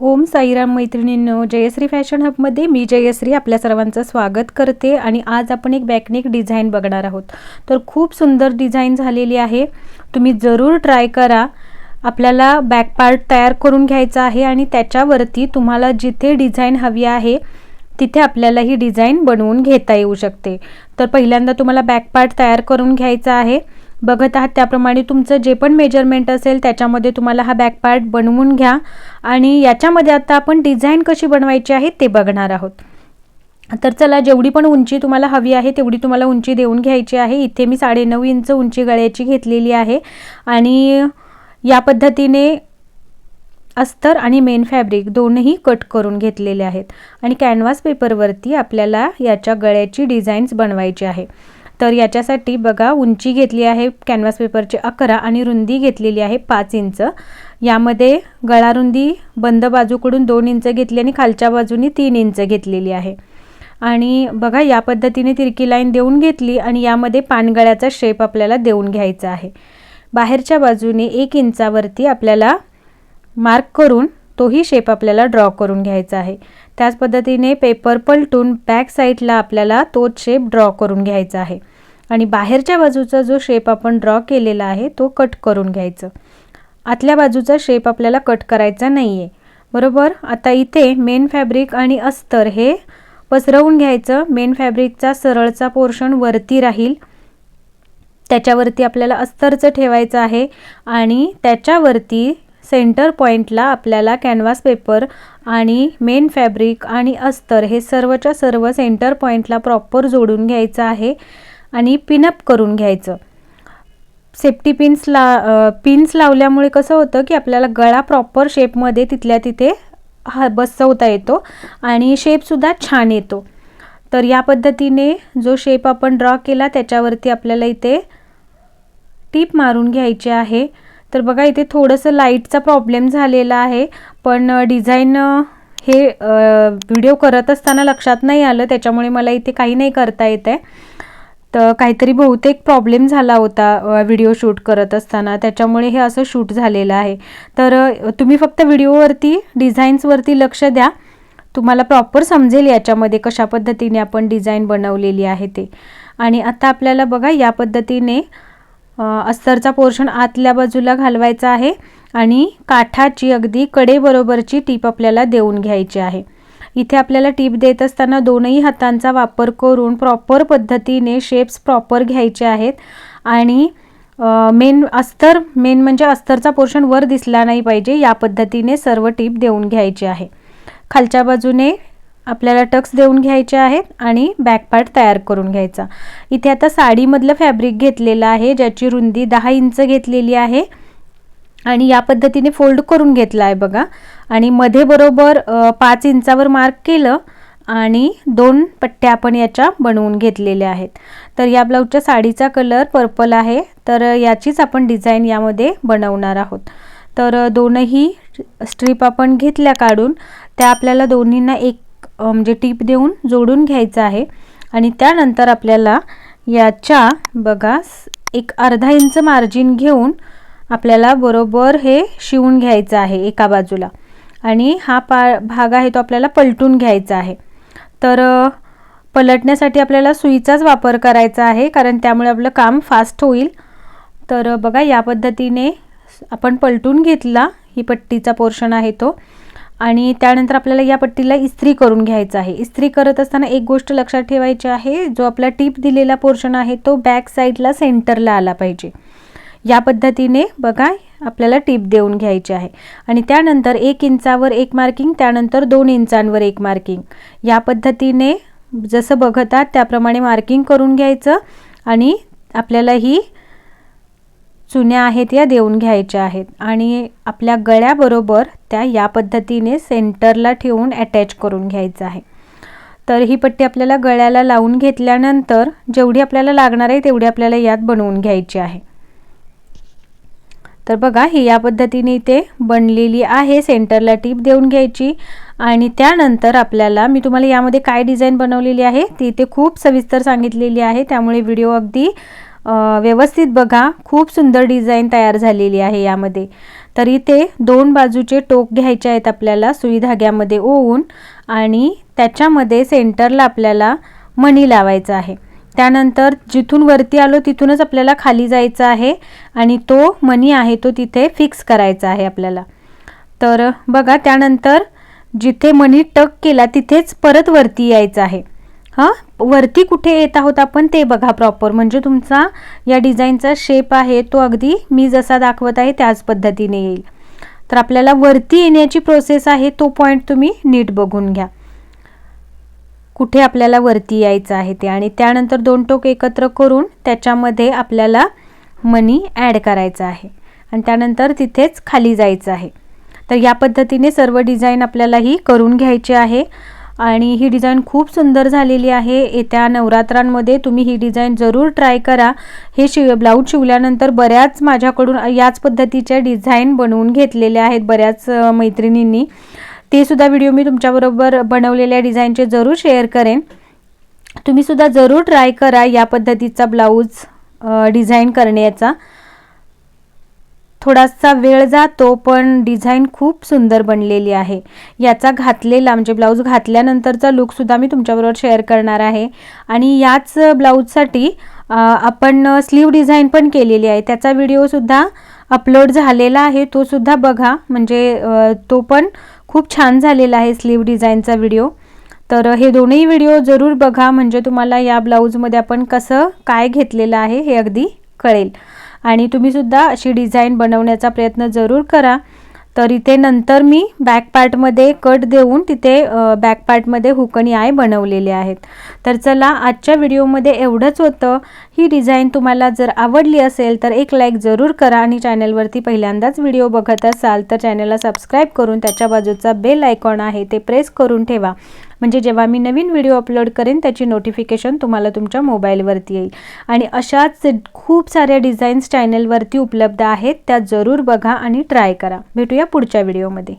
ओम साईराम मैत्रिणींनो जयश्री फॅशन हबमध्ये मी जयश्री आपल्या सर्वांचं स्वागत करते आणि आज आपण एक बॅकनिक डिझाईन बघणार आहोत. तर खूप सुंदर डिझाईन झालेली आहे. तुम्ही जरूर ट्राय करा. आपल्याला बॅक पार्ट तयार करून घ्यायचा आहे आणि त्याच्यावरती तुम्हाला जिथे डिझाईन हवी आहे तिथे आपल्याला ही डिझाईन बनवून घेता येऊ शकते. तर पहिल्यांदा तुम्हाला बॅक पार्ट तयार करून घ्यायचा आहे. बघत आहात. त्याप्रमाणे तुमचं जे पण मेजरमेंट असेल त्याच्यामध्ये तुम्हाला हा बॅक पार्ट बनवून घ्या. आणि याच्यामध्ये आता आपण डिझाईन कशी बनवायची आहे ते बघणार आहोत. तर चला जेवढी पण उंची तुम्हाला हवी आहे तेवढी तुम्हाला उंची देऊन घ्यायची आहे. इथे मी साडेनऊ इंच उंची गळ्याची घेतलेली आहे. आणि या पद्धतीने अस्तर आणि मेन फॅब्रिक दोनही कट करून घेतलेले आहेत. आणि कॅनव्हास पेपरवरती आपल्याला याच्या गळ्याची डिझाईन्स बनवायची आहे. तर याच्यासाठी बघा उंची घेतली आहे कॅनव्हास पेपरची अकरा आणि रुंदी घेतलेली आहे पाच इंच. यामध्ये गळा रुंदी बंद बाजूकडून दोन इंच घेतली आणि खालच्या बाजूनी तीन इंच घेतलेली आहे. आणि बघा या पद्धतीने तिरकी लाईन देऊन घेतली आणि यामध्ये पानगळ्याचा शेप आपल्याला देऊन घ्यायचा आहे. बाहेरच्या बाजूने एक इंचावरती आपल्याला मार्क करून तोही शेप आपल्याला ड्रॉ करून घ्यायचा आहे. त्याच पद्धतीने पेपर पलटून बॅक साईडला आपल्याला तोच शेप ड्रॉ करून घ्यायचा आहे. आणि बाहेरच्या बाजूचा जो शेप आपण ड्रॉ केलेला आहे तो कट करून घ्यायचं. आतल्या बाजूचा शेप आपल्याला कट करायचा नाही आहे बरोबर? आता इथे मेन फॅब्रिक आणि अस्तर हे पसरवून घ्यायचं. मेन फॅब्रिकचा सरळचा पोर्शन वरती राहील. त्याच्यावरती आपल्याला अस्तरचं ठेवायचं आहे आणि त्याच्यावरती सेंटर पॉईंटला आपल्याला कॅनव्हास पेपर आणि मेन फॅब्रिक आणि अस्तर हे सर्वच्या सर्व सेंटर पॉईंटला प्रॉपर जोडून घ्यायचं आहे आणि पिनअप करून घ्यायचं. सेफ्टी पिन्स ला पिन्स लावल्यामुळे कसं होतं की आपल्याला गळा प्रॉपर शेपमध्ये तिथल्या तिथे हा बसवता येतो आणि शेपसुद्धा छान येतो. तर या पद्धतीने जो शेप आपण ड्रॉ केला त्याच्यावरती आपल्याला इथे टीप मारून घ्यायची आहे. तर बघा इथे थोडंसं लाईटचा प्रॉब्लेम झालेला आहे पण डिझाईन हे व्हिडिओ करत असताना लक्षात नाही आलं त्याच्यामुळे मला इथे काही नाही करता येत आहे तर काहीतरी बहुतेक प्रॉब्लेम झाला होता व्हिडिओ शूट करत असताना त्याच्यामुळे हे असं शूट झालेलं आहे. तर तुम्ही फक्त व्हिडिओवरती डिझाईन्सवरती लक्ष द्या. तुम्हाला प्रॉपर समजेल याच्यामध्ये कशा पद्धतीने आपण डिझाईन बनवलेली आहे ते. आणि आता आपल्याला बघा या पद्धतीने अस्तरचा पोर्शन आतल्या बाजूला घालवायचा आहे आणि काठाची अगदी कडेबरोबरची टीप आपल्याला देऊन घ्यायची आहे. इथे आपल्याला टीप देत असताना दोनही हातांचा वापर करून प्रॉपर पद्धतीने शेप्स प्रॉपर घ्यायचे आहेत. आणि मेन अस्तर मेन म्हणजे अस्तरचा पोर्शन वर दिसला नाही पाहिजे या पद्धतीने सर्व टीप देऊन घ्यायची आहे. खालच्या बाजूने आपल्याला टक्स देऊन घ्यायचे आहेत आणि बॅक पार्ट तयार करून घ्यायचा. इथे आता साडीमधलं फॅब्रिक घेतलेलं आहे ज्याची रुंदी दहा इंच घेतलेली आहे. आणि या पद्धतीने फोल्ड करून घेतला आहे बघा. आणि मध्ये बरोबर पाच इंचावर मार्क केलं आणि दोन पट्ट्या आपण याच्या बनवून घेतलेल्या आहेत. तर या ब्लाऊजच्या साडीचा कलर पर्पल आहे. तर याचीच आपण डिझाईन यामध्ये बनवणार आहोत. तर दोनही स्ट्रीप आपण घेतल्या काढून त्या आपल्याला दोन्हींना एक म्हणजे टीप देऊन जोडून घ्यायचं आहे. आणि त्यानंतर आपल्याला याच्या बघा एक अर्धा इंच मार्जिन घेऊन आपल्याला बरोबर हे शिवून घ्यायचं आहे एका बाजूला. आणि हा पा भाग आहे तो आपल्याला पलटून घ्यायचा आहे. तर पलटण्यासाठी आपल्याला सुईचाच वापर करायचा आहे कारण त्यामुळे आपलं काम फास्ट होईल. तर बघा या पद्धतीने आपण पलटून घेतला. ही पट्टीचा पोर्शन आहे तो. आणि त्यानंतर आपल्याला या पट्टीला इस्त्री करून घ्यायचं आहे. इस्त्री करत असताना एक गोष्ट लक्षात ठेवायची आहे. जो आपला टीप दिलेला पोर्शन आहे तो बॅक साईडला सेंटरला आला पाहिजे. या पद्धतीने बघा आपल्याला टीप देऊन घ्यायची आहे. आणि त्यानंतर एक इंचावर एक मार्किंग त्यानंतर दोन इंचांवर एक मार्किंग. या पद्धतीने जसं बघतात त्याप्रमाणे मार्किंग करून घ्यायचं आणि आपल्याला ही चुन्या आहेत या देऊन घ्यायच्या आहेत. आणि आपल्या गळ्याबरोबर त्या या पद्धतीने सेंटरला ठेवून अटॅच करून घ्यायचं आहे. तर ही पट्टी आपल्याला गळ्याला लावून घेतल्यानंतर जेवढी आपल्याला लागणार आहे तेवढी आपल्याला यात बनवून घ्यायची आहे. तर बघा ही या पद्धतीने इथे बनलेली आहे. सेंटरला टीप देऊन घ्यायची. आणि त्यानंतर आपल्याला मी तुम्हाला यामध्ये काय डिझाईन बनवलेली आहे ती इथे खूप सविस्तर सांगितलेली आहे. त्यामुळे व्हिडिओ अगदी व्यवस्थित बघा. खूप सुंदर डिझाईन तयार झालेली आहे यामध्ये. तर इथे दोन बाजूचे टोक घ्यायचे आहेत आपल्याला सुई धाग्यामध्ये ओवून आणि त्याच्यामध्ये सेंटरला आपल्याला मणी लावायचा आहे. त्यानंतर जिथून वरती आलो तिथूनच आपल्याला खाली जायचं आहे आणि तो मनी आहे तो तिथे फिक्स करायचा आहे आपल्याला. तर बघा त्यानंतर जिथे मनी टक केला तिथेच परत वरती यायचं आहे. हां? वरती कुठे येत आहोत आपण ते बघा प्रॉपर म्हणजे तुमचा या डिझाईनचा शेप आहे तो अगदी मी जसा दाखवत आहे त्याच पद्धतीने येईल. तर आपल्याला वरती येण्याची प्रोसेस आहे तो पॉईंट तुम्ही नीट बघून घ्या. कुठे आपल्याला वरती यायचं आहे ते. आणि त्यानंतर दोन टोक एकत्र करून त्याच्यामध्ये आपल्याला मनी ॲड करायचं आहे. आणि त्यानंतर तिथेच खाली जायचं आहे. तर या पद्धतीने सर्व डिझाईन आपल्याला ही करून घ्यायची आहे. आणि ही डिझाईन खूप सुंदर झालेली आहे. येत्या नवरात्रांमध्ये तुम्ही ही डिझाईन जरूर ट्राय करा. हे शिव ब्लाऊज शिवल्यानंतर बऱ्याच माझ्याकडून याच पद्धतीच्या डिझाईन बनवून घेतलेल्या आहेत बऱ्याच मैत्रिणींनी. ते सुद्धा व्हिडिओ मी तुमच्याबरोबर बनवलेल्या डिझाईनचे जरूर शेअर करेन. तुम्हीसुद्धा जरूर ट्राय करा या पद्धतीचा ब्लाऊज डिझाईन करण्याचा. थोडासा वेळ जातो पण डिझाईन खूप सुंदर बनलेली आहे. याचा घातलेला म्हणजे ब्लाऊज घातल्यानंतरचा लुकसुद्धा मी तुमच्याबरोबर शेअर करणार आहे. आणि याच ब्लाऊजसाठी आपण स्लीव डिझाईन पण केलेली आहे. त्याचा व्हिडिओसुद्धा अपलोड झालेला आहे. तोसुद्धा बघा. म्हणजे तो पण खूप छान झालेला आहे स्लीव डिझाईनचा व्हिडिओ तर हे दोन्ही व्हिडिओ जरूर बघा. म्हणजे तुम्हाला या ब्लाऊजमध्ये आपण कसं काय घेतलेलं आहे हे अगदी कळेल. आणि तुम्हीसुद्धा अशी डिझाईन बनवण्याचा प्रयत्न जरूर करा. तर इथे नंतर मी बॅक पार्टमध्ये कट देऊन तिथे बॅक पार्टमध्ये हुकणी आय बनवलेले आहेत. तर चला आजच्या व्हिडिओमध्ये एवढंच होतं. ही डिझाईन तुम्हाला जर आवडली असेल तर एक लाईक जरूर करा आणि चॅनलवरती पहिल्यांदाच व्हिडिओ बघत असाल तर चॅनलला सबस्क्राईब करून त्याच्या बाजूचा बेल आयकॉन आहे ते प्रेस करून ठेवा. म्हणजे जेव्हा मी नवीन व्हिडिओ अपलोड करेन त्याची नोटिफिकेशन तुम्हाला तुमच्या मोबाईलवरती येईल. आणि अशाच खूप साऱ्या डिझाईन्स चॅनलवरती उपलब्ध आहेत त्या जरूर बघा आणि ट्राय करा. भेटूया पुढच्या व्हिडिओमध्ये